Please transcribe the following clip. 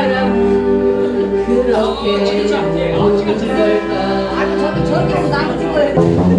사람 그렇게 우는 걸까 아니 저도 저렇게 나는 찍어야